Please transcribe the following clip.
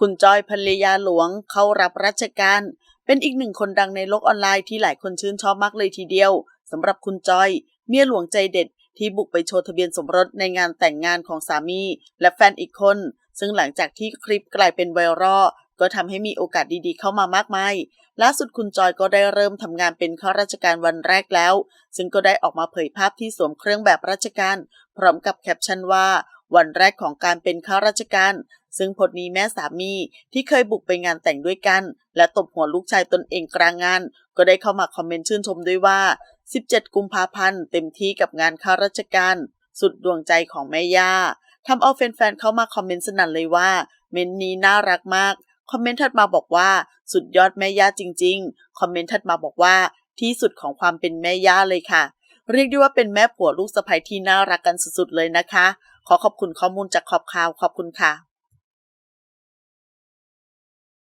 คุณจอยภรรยาหลวงเข้ารับราชการ เป็นอีกหนึ่งคนดังในโลกออนไลน์ที่หลายคนชื่นชอบมากเลยทีเดียวสำหรับคุณจอย เมียหลวงใจเด็ด ที่บุกไปโชว์ทะเบียนสมรสในงานแต่งงานของสามี และแฟนอีกคน ซึ่งหลังจากที่คลิปกลายเป็นไวรัลก็ทำให้มีโอกาสดีๆเข้ามามากมาย ล่าสุดคุณจอยก็ได้เริ่มทำงานเป็นข้าราชการวันแรกแล้ว ซึ่งก็ได้ออกมาเผยภาพที่สวมเครื่องแบบราชการ พร้อมกับแคปชั่นว่า วันแรกของการเป็นข้าราชการ ซึ่งพดนี้แม่สามีที่เคยบุกไปงานแต่งด้วยกัน และตบหัวลูกชายตนเองกลางงาน ก็ได้เข้ามาคอมเมนต์ชื่นชมด้วยว่า 17 กุมภาพันธ์เต็มที่กับงานข้าราชการ สุดดวงใจของแม่ย่าทำเอาแฟนๆเข้ามาคอมเมนต์สนั่นเลยว่า เมนนี้น่ารักมาก คอมเมนต์ถัดมาบอกว่า สุดยอดแม่ย่าจริง ๆ คอมเมนต์ถัดมาบอกว่า ที่สุดของความเป็นแม่ย่าเลยค่ะ เรียกได้ว่าเป็นแม่ผัวลูกสะใภ้ที่น่ารักกันสุดๆเลยนะคะ ขอขอบคุณข้อมูลจากขอบข่าวขอบคุณค่ะ